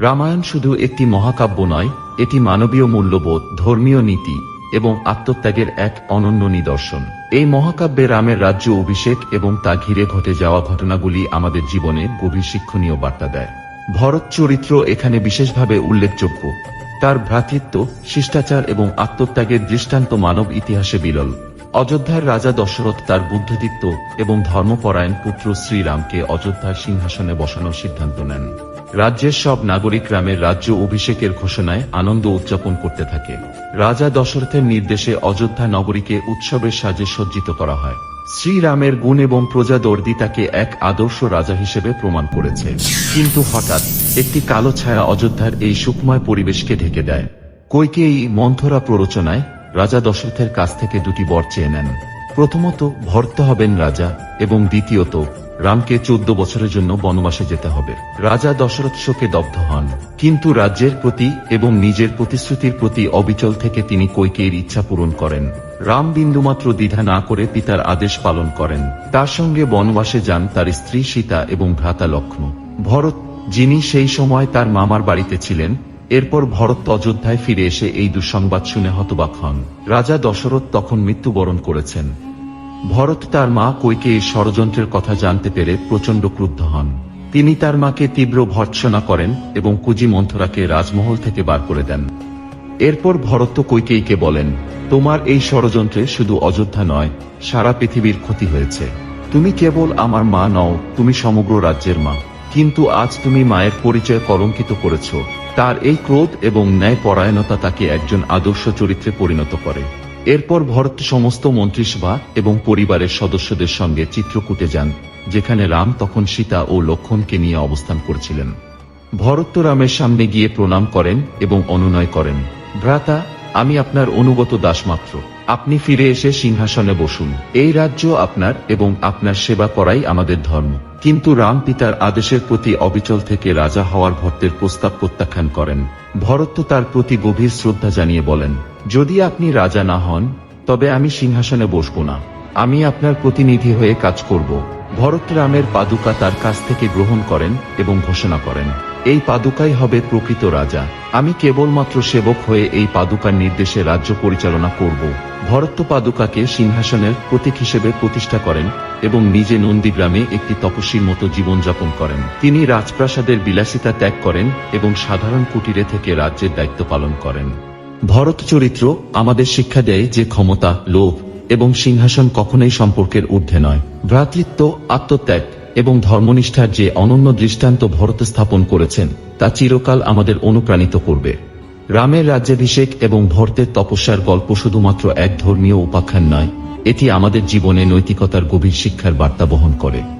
রামায়ণ শুধু একটি মহাকাব্য নয়, এটি মানবীয় মূল্যবোধ, ধর্মীয় নীতি এবং আত্মত্যাগের এক অনন্য নিদর্শন। এই মহাকাব্যে রামের রাজ্য অভিষেক এবং তা ঘিরে ঘটে যাওয়া ঘটনাগুলি আমাদের জীবনে গভীর শিক্ষণীয় বার্তা দেয়। ভরত চরিত্র এখানে বিশেষভাবে উল্লেখযোগ্য। তার ভ্রাতৃত্ব, শিষ্টাচার এবং আত্মত্যাগের দৃষ্টান্ত মানব ইতিহাসে বিরল। অযোধ্যার রাজা দশরথ তার বুদ্ধিদীপ্ত এবং ধর্মপরায়ণ পুত্র শ্রীরামকে অযোধ্যার সিংহাসনে বসানোর সিদ্ধান্ত নেন। রাজ্যের সব নাগরিক রামের রাজ্য অভিষেকের ঘোষণায় আনন্দ উদযাপন করতে থাকে। রাজা দশরথের নির্দেশে অযোধ্যা নগরীকে উৎসবের সাজে সজ্জিত করা হয়। শ্রীরামের গুণ এবং প্রজাদর্দি তাকে এক আদর্শ রাজা হিসেবে প্রমাণ করেছে। কিন্তু হঠাৎ একটি কালো ছায়া অযোধ্যার এই সুখময় পরিবেশকে ঢেকে দেয়। কৈকেয়ী মন্থরা প্ররোচনায় রাজা দশরথের কাছ থেকে দুটি বর চেয়ে নেন। প্রথমত, ভর্ত হবেন রাজা এবং দ্বিতীয়ত রামকে চোদ্দ বছরের জন্য বনবাসে যেতে হবে। রাজা দশরথ শোকে দগ্ধ হন। কিন্তু রাজ্যের প্রতি এবং নিজের প্রতিশ্রুতির প্রতি অবিচল থেকে তিনি কৈকেয়ীর ইচ্ছা পূরণ করেন। রাম বিন্দুমাত্র দ্বিধা না করে পিতার আদেশ পালন করেন। তার সঙ্গে বনবাসে যান তার স্ত্রী সীতা এবং ভ্রাতা লক্ষ্মণ। ভরত, যিনি সেই সময় তার মামার বাড়িতে ছিলেন, এরপর ভরত অযোধ্যায় ফিরে এসে এই দুঃসংবাদ শুনে হতবাক হন। রাজা দশরথ তখন মৃত্যুবরণ করেছেন। ভরত তার মা কৈকেয়ীর ষড়যন্ত্রের কথা জানতে পেরে প্রচণ্ড ক্রুদ্ধ হন। তিনি তার মাকে তীব্র ভর্ৎসনা করেন এবং কুজি মন্থরাকে রাজমহল থেকে বার করে দেন। এরপর ভরত কৈকেয়ীকে বলেন, তোমার এই ষড়যন্ত্রে শুধু অযোধ্যা নয়, সারা পৃথিবীর ক্ষতি হয়েছে। তুমি কেবল আমার মা নও, তুমি সমগ্র রাজ্যের মা। কিন্তু আজ তুমি মায়ের পরিচয় কলঙ্কিত করেছ। তার এই ক্রোধ এবং ন্যায় পরায়ণতা তাকে একজন আদর্শ চরিত্রে পরিণত করে। এরপর ভরত সমস্ত মন্ত্রিসভা এবং পরিবারের সদস্যদের সঙ্গে চিত্রকূটে যান, যেখানে রাম তখন সীতা ও লক্ষণকে নিয়ে অবস্থান করছিলেন। ভরত রামের সামনে গিয়ে প্রণাম করেন এবং অনুনয় করেন, ভ্রাতা, আমি আপনার অনুগত দাসমাত্র। আপনি ফিরে এসে সিংহাসনে বসুন। এই রাজ্য আপনার এবং আপনার সেবা করাই আমাদের ধর্ম। কিন্তু রাম পিতার আদেশের প্রতি অবিচল থেকে রাজা হওয়ার ভক্তের প্রস্তাব প্রত্যাখ্যান করেন। ভরত তার প্রতি গভীর শ্রদ্ধা জানিয়ে বলেন যদি আপনি রাজা না হন, তবে আমি সিংহাসনে বসব না। আমি আপনার প্রতিনিধি হয়ে কাজ করব। ভরত রামের পাদুকা তার কাছ থেকে গ্রহণ করেন এবং ঘোষণা করেন, এই পাদুকাই হবে প্রকৃত রাজা। আমি কেবলমাত্র সেবক হয়ে এই পাদুকার নির্দেশে রাজ্য পরিচালনা করব। ভরত পাদুকাকে সিংহাসনের প্রতীক হিসেবে প্রতিষ্ঠা করেন এবং নিজে নন্দীগ্রামে একটি তপস্বীর মতো জীবনযাপন করেন। তিনি রাজপ্রাসাদের বিলাসিতা ত্যাগ করেন এবং সাধারণ কুটিরে থেকে রাজ্যের দায়িত্ব পালন করেন। ভরত চরিত্র আমাদের শিক্ষা দেয় যে ক্ষমতা, লোভ এবং সিংহাসন কখনোই সম্পর্কের ঊর্ধ্বে নয়। ভ্রাতৃত্ব, আত্মত্যাগ এবং ধর্মনিষ্ঠার যে অনন্য দৃষ্টান্ত ভরত স্থাপন করেছেন, তা চিরকাল আমাদের অনুপ্রাণিত করবে। রামের রাজ্যাভিষেক এবং ভরতের তপস্যার গল্প শুধুমাত্র এক ধর্মীয় উপাখ্যান নয়, এটি আমাদের জীবনে নৈতিকতার গভীর শিক্ষার বার্তা বহন করে।